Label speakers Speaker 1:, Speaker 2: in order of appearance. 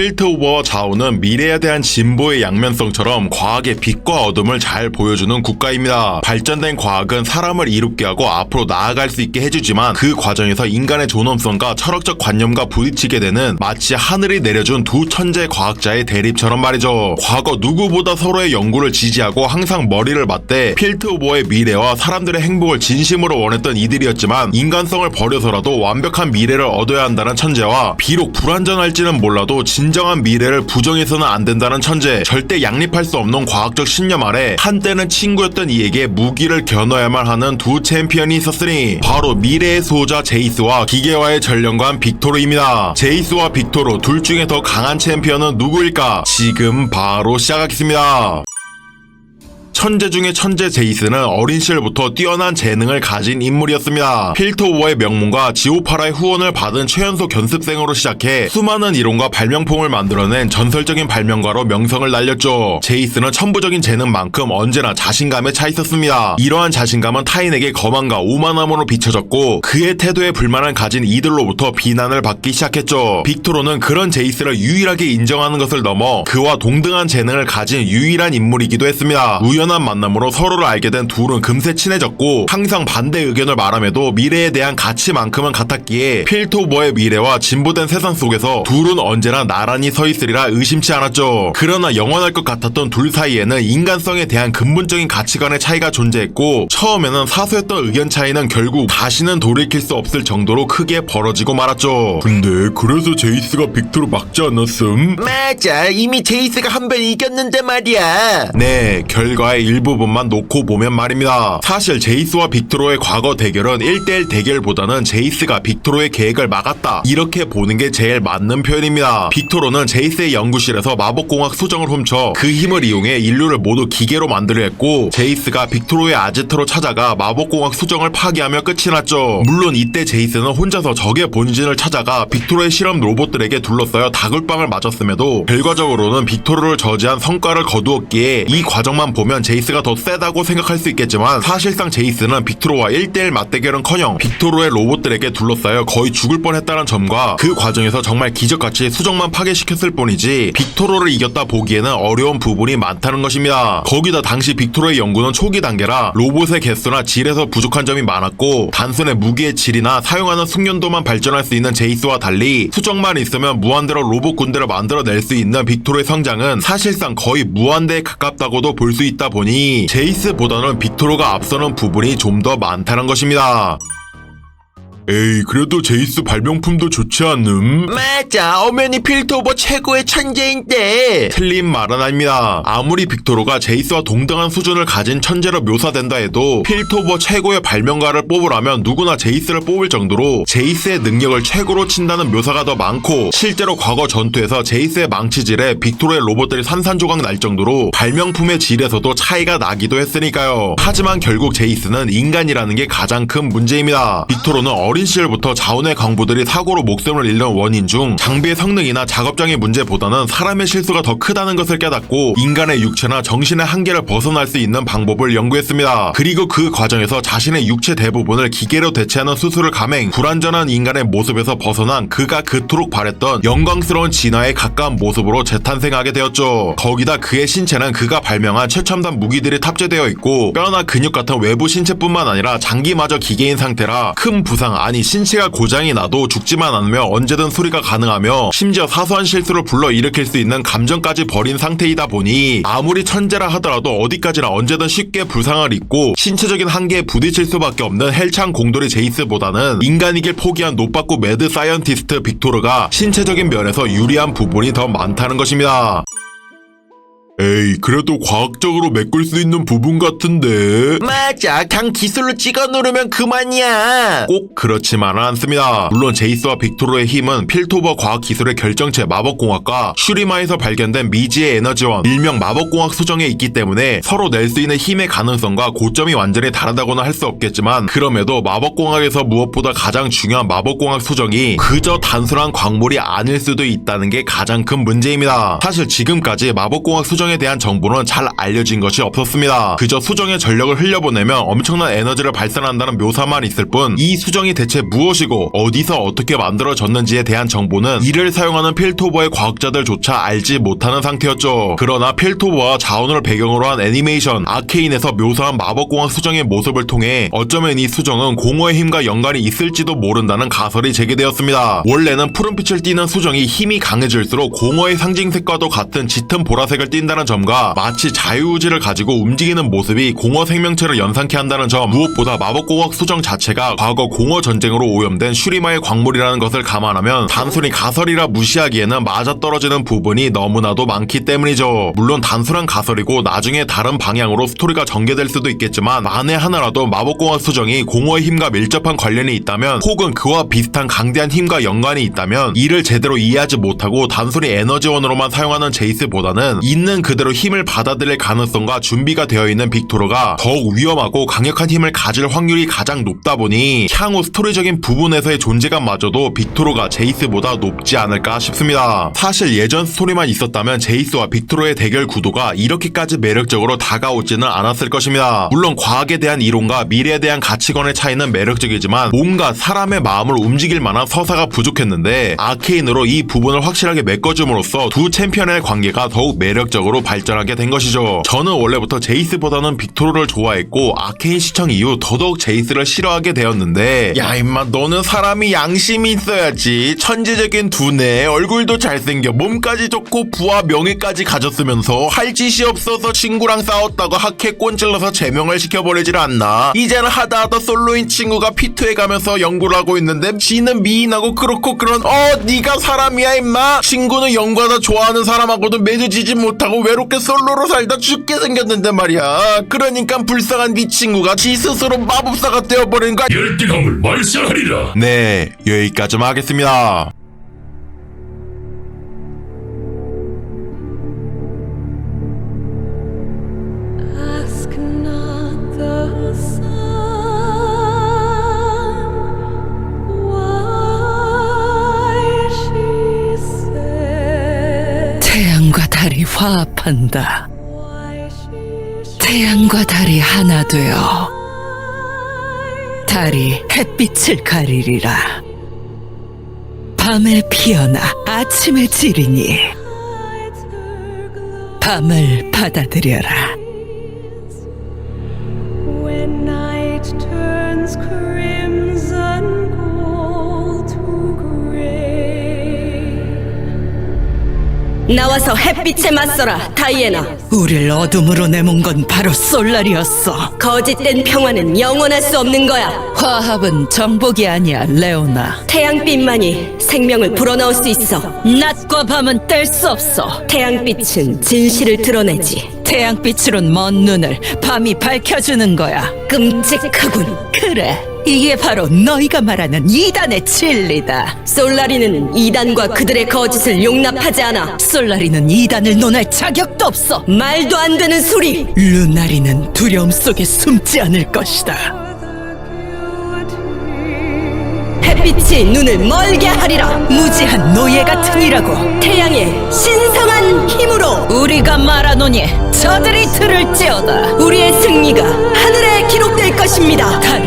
Speaker 1: 필트 오버와 좌우는 미래에 대한 진보의 양면성처럼 과학의 빛과 어둠을 잘 보여주는 국가입니다. 발전된 과학은 사람을 이롭게 하고 앞으로 나아갈 수 있게 해주지만 그 과정에서 인간의 존엄성과 철학적 관념과 부딪히게 되는 마치 하늘이 내려준 두 천재 과학자의 대립처럼 말이죠. 과거 누구보다 서로의 연구를 지지하고 항상 머리를 맞대 필트 오버의 미래와 사람들의 행복을 진심으로 원했던 이들이었지만 인간성을 버려서라도 완벽한 미래를 얻어야 한다는 천재와 비록 불완전할지는 몰라도 진 정한 미래를 부정해서는 안 된다는 천재 절대 양립할 수 없는 과학적 신념 아래 한때는 친구였던 이에게 무기를 겨눠야만 하는 두 챔피언이 있었으니 바로 미래의 수호자 제이스와 기계와의 전령관 빅토르입니다. 제이스와 빅토르 둘 중에 더 강한 챔피언은 누구일까? 지금 바로 시작하겠습니다. 천재 중의 천재 제이스는 어린 시절부터 뛰어난 재능을 가진 인물이었습니다. 필토워의 명문과 지오파라의 후원을 받은 최연소 견습생으로 시작해 수많은 이론과 발명품을 만들어낸 전설적인 발명가로 명성을 날렸죠. 제이스는 천부적인 재능만큼 언제나 자신감에 차 있었습니다. 이러한 자신감은 타인에게 거만과 오만함으로 비춰졌고 그의 태도에 불만을 가진 이들로부터 비난을 받기 시작했죠. 빅토로는 그런 제이스를 유일하게 인정하는 것을 넘어 그와 동등한 재능을 가진 유일한 인물이기도 했습니다. 우연 한 만남으로 서로를 알게 된 둘은 금세 친해졌고 항상 반대 의견을 말함에도 미래에 대한 가치만큼은 같았기에 필토버의 미래와 진보된 세상 속에서 둘은 언제나 나란히 서 있으리라 의심치 않았죠. 그러나 영원할 것 같았던 둘 사이에는 인간성에 대한 근본적인 가치관의 차이가 존재했고 처음에는 사소했던 의견 차이는 결국 다시는 돌이킬 수 없을 정도로 크게 벌어지고 말았죠. 근데 그래서 제이스가 빅토르 막지 않았음?
Speaker 2: 맞아 이미 제이스가 한 번 이겼는데 말이야
Speaker 1: 네, 결과 의 일부분만 놓고 보면 말입니다. 사실 제이스와 빅토로의 과거 대결은 1대1 대결보다는 제이스가 빅토로의 계획을 막았다. 이렇게 보는 게 제일 맞는 표현입니다. 빅토로는 제이스의 연구실에서 마법공학 수정을 훔쳐 그 힘을 이용해 인류를 모두 기계로 만들려 했고 제이스가 빅토로의 아지트로 찾아가 마법공학 수정을 파괴하며 끝이 났죠. 물론 이때 제이스는 혼자서 적의 본진을 찾아가 빅토로의 실험 로봇들에게 둘러싸여 다굴빵을 맞았음에도 결과적으로는 빅토르를 저지한 성과를 거두었기에 이 과정만 보면 제이스가 더 세다고 생각할 수 있겠지만 사실상 제이스는 빅토르와 1대1 맞대결은커녕 빅토르의 로봇들에게 둘러싸여 거의 죽을 뻔했다는 점과 그 과정에서 정말 기적같이 수정만 파괴시켰을 뿐이지 빅토르를 이겼다 보기에는 어려운 부분이 많다는 것입니다. 거기다 당시 빅토르의 연구는 초기 단계라 로봇의 개수나 질에서 부족한 점이 많았고 단순의 무기의 질이나 사용하는 숙련도만 발전할 수 있는 제이스와 달리 수정만 있으면 무한대로 로봇 군대를 만들어낼 수 있는 빅토르의 성장은 사실상 거의 무한대에 가깝다고도 볼 수 있다 보니 제이스보다는 빅토르가 앞서는 부분이 좀 더 많다는 것입니다. 에이 그래도 제이스 발명품도 좋지 않음?
Speaker 2: 맞아 엄연히 필토버 최고의 천재인데
Speaker 1: 틀린 말은 아닙니다. 아무리 빅토르가 제이스와 동등한 수준을 가진 천재로 묘사된다 해도 필토버 최고의 발명가를 뽑으라면 누구나 제이스를 뽑을 정도로 제이스의 능력을 최고로 친다는 묘사가 더 많고 실제로 과거 전투에서 제이스의 망치질에 빅토르의 로봇들이 산산조각 날 정도로 발명품의 질에서도 차이가 나기도 했으니까요. 하지만 결국 제이스는 인간이라는 게 가장 큰 문제입니다. 빅토르는 어린 시절부터 자원의 강부들이 사고로 목숨을 잃는 원인 중 장비의 성능이나 작업장의 문제보다는 사람의 실수가 더 크다는 것을 깨닫고 인간의 육체나 정신의 한계를 벗어날 수 있는 방법을 연구했습니다. 그리고 그 과정에서 자신의 육체 대부분을 기계로 대체하는 수술을 감행, 불완전한 인간의 모습에서 벗어난 그가 그토록 바랬던 영광스러운 진화에 가까운 모습으로 재탄생하게 되었죠. 거기다 그의 신체는 그가 발명한 최첨단 무기들이 탑재되어 있고 뼈나 근육 같은 외부 신체뿐만 아니라 장기마저 기계인 상태라 큰 부상 아니 신체가 고장이 나도 죽지만 않으며 언제든 수리가 가능하며 심지어 사소한 실수를 불러 일으킬 수 있는 감정까지 버린 상태이다 보니 아무리 천재라 하더라도 어디까지나 언제든 쉽게 불상을 입고 신체적인 한계에 부딪힐 수밖에 없는 헬창 공돌이 제이스보다는 인간이길 포기한 노빠꾸 매드 사이언티스트 빅토르가 신체적인 면에서 유리한 부분이 더 많다는 것입니다. 에이, 그래도 과학적으로 메꿀 수 있는 부분 같은데.
Speaker 2: 맞아 그냥 기술로 찍어 누르면 그만이야
Speaker 1: 꼭 그렇지만은 않습니다. 물론 제이스와 빅토르의 힘은 필토버 과학기술의 결정체 마법공학과 슈리마에서 발견된 미지의 에너지원, 일명 마법공학 수정에 있기 때문에 서로 낼 수 있는 힘의 가능성과 고점이 완전히 다르다고는 할 수 없겠지만 그럼에도 마법공학에서 무엇보다 가장 중요한 마법공학 수정이 그저 단순한 광물이 아닐 수도 있다는 게 가장 큰 문제입니다. 사실 지금까지 마법공학 수정에 수정에 대한 정보는 잘 알려진 것이 없었습니다. 그저 수정에 전력을 흘려보내면 엄청난 에너지를 발산한다는 묘사만 있을 뿐 이 수정이 대체 무엇이고 어디서 어떻게 만들어졌는지에 대한 정보는 이를 사용하는 필토버의 과학자들조차 알지 못하는 상태였죠. 그러나 필토버와 자원을 배경으로 한 애니메이션 아케인에서 묘사한 마법공학 수정의 모습을 통해 어쩌면 이 수정은 공허의 힘과 연관이 있을지도 모른다는 가설이 제기되었습니다. 원래는 푸른빛을 띠는 수정이 힘이 강해질수록 공허의 상징색과도 같은 짙은 보라색을 띈다는 점과 마치 자유의지를 가지고 움직이는 모습이 공허 생명체를 연상케 한다는 점 무엇보다 마법공학 수정 자체가 과거 공허 전쟁으로 오염된 슈리마의 광물이라는 것을 감안하면 단순히 가설이라 무시하기에는 맞아떨어지는 부분이 너무나도 많기 때문이죠. 물론 단순한 가설이고 나중에 다른 방향으로 스토리가 전개될 수도 있겠지만 만에 하나라도 마법공학 수정이 공허의 힘과 밀접한 관련이 있다면 혹은 그와 비슷한 강대한 힘과 연관이 있다면 이를 제대로 이해하지 못하고 단순히 에너지원으로만 사용하는 제이스보다는 있는 그 대로 힘을 받아들일 가능성과 준비가 되어 있는 빅토르가 더욱 위험하고 강력한 힘을 가질 확률이 가장 높다 보니 향후 스토리적인 부분에서의 존재감마저도 빅토르가 제이스보다 높지 않을까 싶습니다. 사실 예전 스토리만 있었다면 제이스와 빅토르의 대결 구도가 이렇게까지 매력적으로 다가오지는 않았을 것입니다. 물론 과학에 대한 이론과 미래에 대한 가치관의 차이는 매력적이지만 뭔가 사람의 마음을 움직일 만한 서사가 부족했는데 아케인으로 이 부분을 확실하게 메꿔줌으로써 두 챔피언의 관계가 더욱 매력적으로 발전하게 된 것이죠. 저는 원래부터 제이스보다는 빅토르를 좋아했고 아케인 시청 이후 더더욱 제이스를 싫어하게 되었는데 야 임마 너는 사람이 양심이 있어야지. 천재적인 두뇌 얼굴도 잘생겨 몸까지 좋고 부와 명예까지 가졌으면서 할 짓이 없어서 친구랑 싸웠다고 학회 꼰질러서 제명을 시켜버리질 않나. 이제는 하다 하다 솔로인 친구가 피투에 가면서 연구를 하고 있는데 지는 미인하고 그렇고 그런 어 네가 사람이야 임마. 친구는 연구하다 좋아하는 사람하고도 맺어지지 못하고 외롭게 솔로로 살다 죽게 생겼는데 말이야. 그러니까 불쌍한 네 친구가 지 스스로 마법사가 되어버린 거야.
Speaker 3: 열등함을 말살하리라.
Speaker 1: 네 여기까지만 하겠습니다
Speaker 4: 화합한다. 태양과 달이 하나 되어 달이 햇빛을 가리리라. 밤에 피어나 아침에 지리니 밤을 받아들여라.
Speaker 5: 나와서 햇빛에 맞서라, 다이애나.
Speaker 4: 우릴 어둠으로 내몬 건 바로 솔라리였어.
Speaker 5: 거짓된 평화는 영원할 수 없는 거야.
Speaker 4: 화합은 정복이 아니야, 레오나.
Speaker 5: 태양빛만이 생명을 불어넣을 수 있어.
Speaker 4: 낮과 밤은 뗄 수 없어.
Speaker 5: 태양빛은 진실을 드러내지.
Speaker 4: 태양빛으론 먼 눈을 밤이 밝혀주는 거야.
Speaker 5: 끔찍하군.
Speaker 4: 그래, 이게 바로 너희가 말하는 이단의 진리다.
Speaker 5: 솔라리는 이단과 그들의 거짓을 용납하지 않아.
Speaker 4: 솔라리는 이단을 논할 자격도 없어.
Speaker 5: 말도 안 되는 소리.
Speaker 4: 루나리는 두려움 속에 숨지 않을 것이다.
Speaker 5: 햇빛이 눈을 멀게 하리라.
Speaker 4: 무지한 노예 같으니라고
Speaker 5: 태양의 신성한 힘으로
Speaker 4: 우리가 말하노니 저들이 들을지어다.
Speaker 5: 우리의 승리가 하늘에 기록될 것입니다.
Speaker 4: 왕국이다.